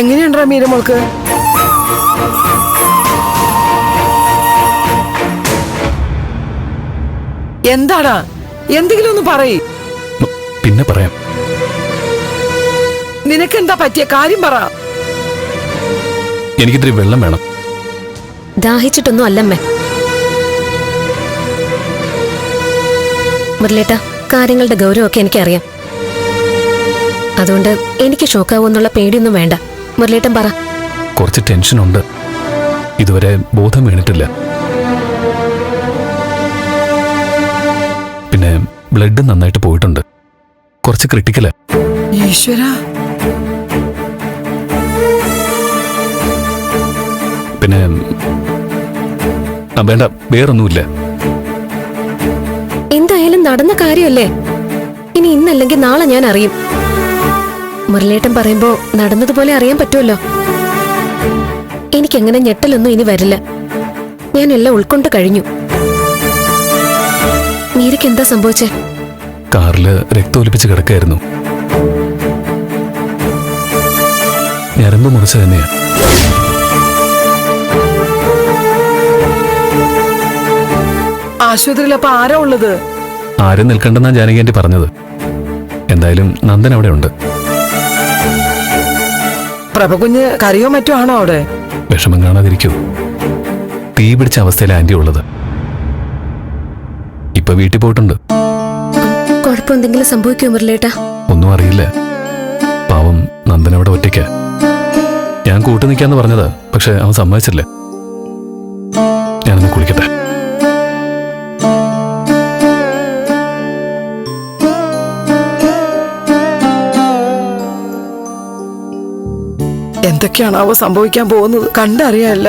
എങ്ങനെയുണ്ടാ മീര മോൾക്ക്? എന്താടാ? എന്തെങ്കിലും ഒന്ന് പറയ്. പിന്നെ പറയാം. നിനക്കെന്താ പറ്റിയ? കാര്യം പറ. എനിക്കിത്തിരി വെള്ളം വേണം. ദാഹിച്ചിട്ടൊന്നും അല്ലമ്മേ. മുരളേട്ട കാര്യങ്ങളുടെ ഗൗരവമൊക്കെ എനിക്കറിയാം. അതുകൊണ്ട് എനിക്ക് ഷോക്കാവൂന്നുള്ള പേടിയൊന്നും വേണ്ട. മുരളേട്ടൻ പറ. കുറച്ച് ടെൻഷനുണ്ട്. ഇതുവരെ ബോധം വീണിട്ടില്ല. പിന്നെ ബ്ലഡ് നന്നായിട്ട് പോയിട്ടുണ്ട്. കുറച്ച് ക്രിട്ടിക്കലാ ഈശ്വര. പിന്നെ വേണ്ട വേറൊന്നുമില്ല. എന്തായാലും നടന്ന കാര്യമല്ലേ? ഇനി ഇന്നല്ലെങ്കിൽ നാളെ ഞാൻ അറിയും. മുരളേട്ടൻ പറയുമ്പോ നടന്നതുപോലെ അറിയാൻ പറ്റുമല്ലോ. എനിക്കങ്ങനെ ഞെട്ടലൊന്നും ഇനി വരില്ല. ഞാൻ എല്ലാം ഉൾക്കൊണ്ട് കഴിഞ്ഞു. മീരയ്ക്ക് എന്താ സംഭവിച്ചേ? കാറിൽ രക്തമൊലിപ്പിച്ച് കിടക്കായിരുന്നു. ഞരമ്പ് മുറിച്ച തന്നെയാ. ആശുപത്രിയിൽ അപ്പൊ ആരാ ഉള്ളത്? ആരും നിൽക്കണ്ടെന്നാ ജാനകി ആന്റി പറഞ്ഞത്. എന്തായാലും നന്ദൻ അവിടെ ഉണ്ട് പ്രഭകുഞ്ഞ് കറിയോ മറ്റോ ആണോ അവിടെ? വിഷമം കാണാതിരിക്കൂ. തീ പിടിച്ച അവസ്ഥയിൽ ആന്റി ഉള്ളത്. ഇപ്പൊ വീട്ടിൽ പോയിട്ടുണ്ട്. കുഴപ്പമെന്തെങ്കിലും സംഭവിക്കുമോ മുരളേട്ടാ ഒന്നും അറിയില്ല. പാവം നന്ദൻ അവിടെ ഒറ്റയ്ക്ക. ഞാൻ കൂട്ടു നിൽക്കാന്ന് പറഞ്ഞത് പക്ഷെ അവൻ സമ്മതിച്ചില്ല. ഞാനൊന്ന് കുളിക്കട്ടെ. എന്തൊക്കെയാണാവോ സംഭവിക്കാൻ പോകുന്നത്? കണ്ടറിയാല്ല.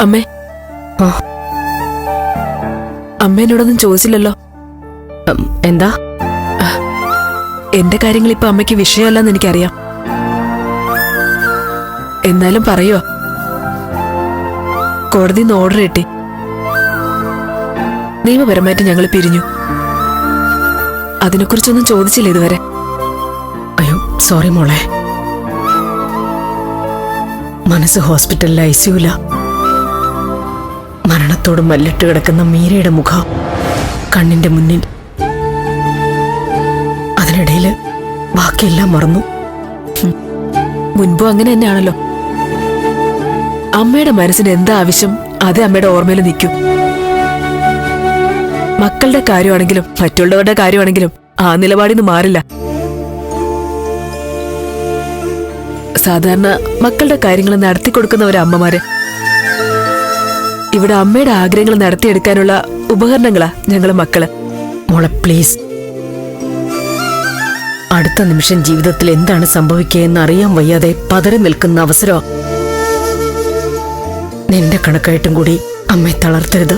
അമ്മേ. അമ്മേനോടൊന്നും ചോദിച്ചില്ലല്ലോ. എന്താ? എന്റെ കാര്യങ്ങൾ ഇപ്പൊ അമ്മയ്ക്ക് വിഷയമല്ലെന്ന് എനിക്കറിയാം. എന്നാലും പറയോ കോടതി ഓർഡർ കിട്ടി. നിയമപരമായിട്ട് ഞങ്ങൾ പിരിഞ്ഞു. അതിനെക്കുറിച്ചൊന്നും ചോദിച്ചില്ല ഇതുവരെ. അയ്യോ സോറി മോളെ. മനസ്സ് ഹോസ്പിറ്റലിൽ ഐസിയുല മരണത്തോട് മല്ലിട്ട് കിടക്കുന്ന മീരയുടെ മുഖം കണ്ണിന്റെ മുന്നിൽ. അതിനിടയിൽ ബാക്കിയെല്ലാം മറന്നു. മുൻപും അങ്ങനെ തന്നെയാണല്ലോ. അമ്മയുടെ മനസ്സിന് എന്താ ആവശ്യം? അത് അമ്മയുടെ ഓർമ്മയിൽ നിൽക്കും. മക്കളുടെ കാര്യമാണെങ്കിലും മറ്റുള്ളവരുടെ കാര്യമാണെങ്കിലും ആ നിലപാടിൽ നിന്ന് മാറില്ല. സാധാരണ മക്കളുടെ കാര്യങ്ങൾ നടത്തി കൊടുക്കുന്ന ഒരു അമ്മമാര്. ഇവിടെ അമ്മയുടെ ആഗ്രഹങ്ങൾ നടത്തിയെടുക്കാനുള്ള ഉപകരണങ്ങളാ ഞങ്ങളെ മക്കൾ. മോളെ പ്ലീസ്. അടുത്ത നിമിഷം ജീവിതത്തിൽ എന്താണ് സംഭവിക്കുകയെന്ന് അറിയാൻ വയ്യാതെ പതറി നിൽക്കുന്ന അവസരം നിന്റെ കണക്കായിട്ടും കൂടി അമ്മയെ തളർത്തരുത്.